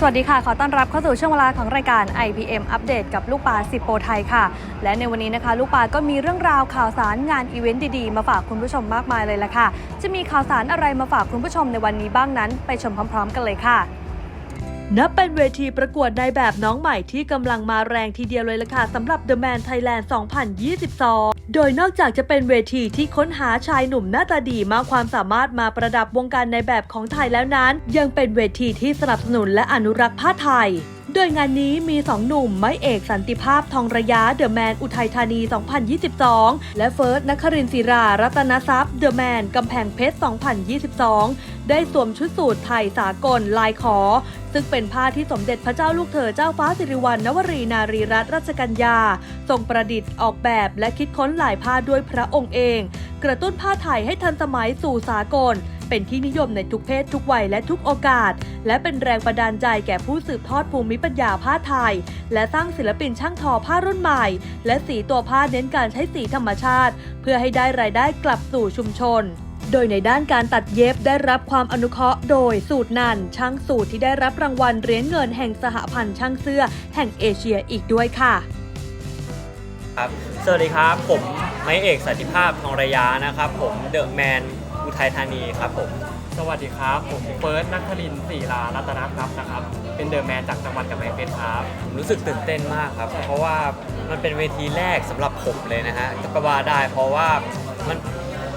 สวัสดีค่ะ ขอต้อนรับเข้าสู่ช่วงเวลาของรายการ IPM อัปเดตกับลูกปลาสิบโปรไทยค่ะ และในวันนี้นะคะ ลูกปลาก็มีเรื่องราวข่าวสารงานอีเวนต์ดีๆ มาฝากคุณผู้ชมมากมายเลยละค่ะ จะมีข่าวสารอะไรมาฝากคุณผู้ชมในวันนี้บ้างนั้น ไปชมพร้อม ๆ กันเลยค่ะนับเป็นเวทีประกวดในแบบน้องใหม่ที่กำลังมาแรงทีเดียวเลยล่ะค่ะสำหรับ The Man Thailand 2022 โดยนอกจากจะเป็นเวทีที่ค้นหาชายหนุ่มหน้าตาดีมากความสามารถมาประดับวงการในแบบของไทยแล้วนั้น ยังเป็นเวทีที่สนับสนุนและอนุรักษ์ผ้าไทย โดยงานนี้มี 2 หนุ่ม ไม้เอกสันติภาพทองระยะเดอะแมนอุทัยธานี 2022 และเฟิร์สนครินศิรา รัตนทรัพย์เดอะแมนกำแพงเพชร 2022 ได้สวมชุดสูทไทยสากลลายขอ ซึ่งเป็นผ้าที่สมเด็จพระเจ้าลูกเธอเจ้าฟ้าสิริวัณณวรีนารีรัตนราชกัญญาทรงประดิษฐ์ออกแบบและคิดค้นหลายผ้าด้วยพระองค์เอง กระตุ้นผ้าไทยให้ทันสมัยสู่สากลเป็นที่นิยมในทุกเพศทุกวัยและทุกโอกาส และเป็นแรงบันดาลใจแก่ผู้สืบทอดภูมิปัญญาผ้าไทย และสร้างศิลปินช่างทอผ้ารุ่นใหม่ และสีตัวผ้าเน้นการใช้สีธรรมชาติ เพื่อให้ได้รายได้กลับสู่ชุมชน โดยในด้านการตัดเย็บได้รับความอนุเคราะห์โดยสูตรนันช่างสูตรที่ได้รับรางวัลเหรียญเงินแห่งสหพันธ์ช่างเสื้อ แห่งเอเชียอีกด้วยค่ะ ครับ สวัสดีครับ ผมไม้เอกสันติภาพทองระยานะครับ ผมเดอะแมนอุทัยธานีครับผม สวัสดีครับ ผมเฟิร์สนักคลินทร์ศรีลารัตนทรัพย์นะครับ เป็นเดอะแมนจากจังหวัดกำแพงเพชรครับ ผมรู้สึกตื่นเต้นมากครับ เพราะว่ามันเป็นเวทีแรกสำหรับผมเลยนะฮะก็ว่าได้เพราะว่ามัน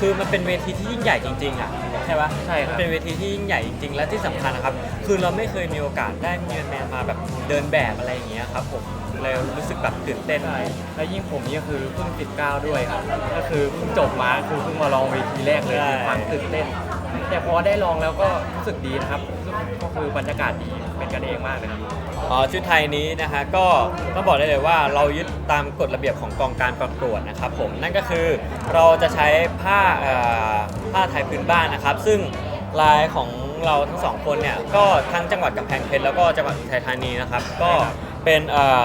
คือมันเป็นเวทีที่ยิ่งใหญ่จริงๆอะใช่ปะใช่ครับ มันเป็นเวทีที่ยิ่งใหญ่จริงๆ และที่สำคัญนะครับ คือเราไม่เคยมีโอกาสได้มีแมนมาแบบเดินแบบอะไรอย่างเงี้ยครับผมเลยรู้สึกแบบตื่นเต้น ใช่และยิ่งผมนี่ก็คือเพิ่ง19ด้วยครับ ก็คือเพิ่งจบมาคือเพิ่งมาลองเวทีแรกเลยใช่ มีความตื่นเต้น แต่พอได้ลองแล้วก็รู้สึกดีนะครับก็คือบรรยากาศดีเป็นกันเองมากเลยครับ อ๋อชุดไทยนี้นะฮะก็ต้องบอกได้เลยว่าเรายึดตามกฎระเบียบของกองการประกวดนะครับผมนั่นก็คือเราจะใช้ผ้าเอ่อผ้าไทยพื้นบ้านนะครับ ซึ่งลายของเราทั้งสองคนเนี่ยก็ทั้งจังหวัดกำแพงเพชรแล้วก็จังหวัดอุทัยธานีนะครับก็เป็นเอ่อ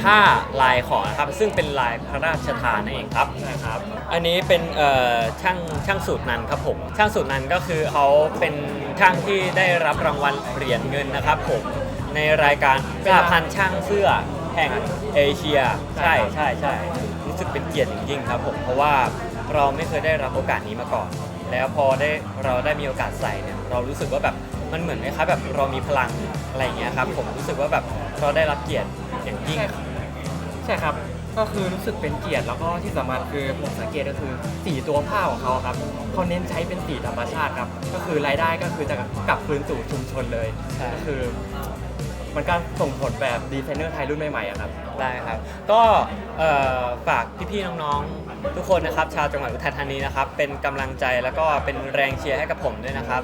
ผ้าลายขอนะครับ ซึ่งเป็นลายพระราชทานนั่นเองครับนะครับ อันนี้เป็นเอ่อช่างช่างสูตรนันครับผม ช่างสูตรนันก็คือเขาเป็นช่างที่ได้รับรางวัลเหรียญเงินนะครับผมในรายการสหพันธ์ช่างเสื้อแห่งเอเชีย ใช่ใช่ใช่รู้สึกเป็นเกียรติอย่างยิ่งครับผมเพราะว่าเราไม่เคยได้รับโอกาสนี้มาก่อน แล้วพอได้เราได้มีโอกาสใส่เนี่ยเรารู้สึกว่าแบบมันเหมือนไหมครับแบบเรามีพลังอะไรอย่างเงี้ยครับผมรู้สึกว่าแบบเราได้รับเกียรติอย่างยิ่ง ใช่ครับ ก็คือรู้สึกเป็นเกียรติแล้วก็ที่สำคัญคือผมสังเกตก็คือสีตัวผ้าของเขาครับเขาเน้นใช้เป็นสีธรรมชาติครับ ก็คือรายได้ก็คือจะกลับคืนสู่ชุมชนเลย ใช่ ก็คือ มันก็ส่งผลแบบดีไซเนอร์ไทยรุ่นใหม่ๆอะครับ ได้ครับ ก็เอ่อฝากพี่ๆน้องๆทุกคนนะครับ ชาวจังหวัดอุทัยธานีนะครับ เป็นกำลังใจแล้วก็เป็นแรงเชียร์ให้กับผมด้วยนะครับ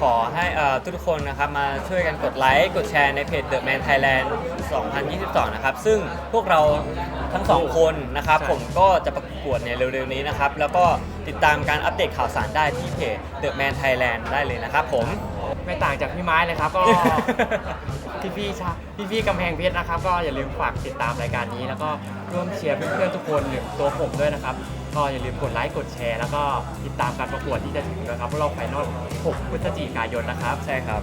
ขอให้เอ่อทุกๆคนนะครับมาช่วยกันกดไลค์ กดแชร์ในเพจ The Man Thailand 2022 นะครับ ซึ่งพวกเราทั้งสองคนนะครับใช่ผมก็จะประกวดในเร็วๆนี้นะครับ แล้วก็ติดตามการอัปเดตข่าวสารได้ที่เพจ The Man Thailand ได้เลยนะครับผม ไม่ต่างจากพี่ไม้เลยครับ ก็ พี่พี่ๆชาพี่พี่ๆกำแพงเพชรนะครับ ก็อย่าลืมฝากติดตามรายการนี้ แล้วก็ร่วมเชียร์เพื่อนๆทุกคนหรือตัวผมด้วยนะครับ ก็อย่าลืมกดไลค์กดแชร์ แล้วก็ติดตามการประกวดที่จะถึงนะครับพวกเราไฟนอล6พฤศจิกายนนะครับ ใช่ครับ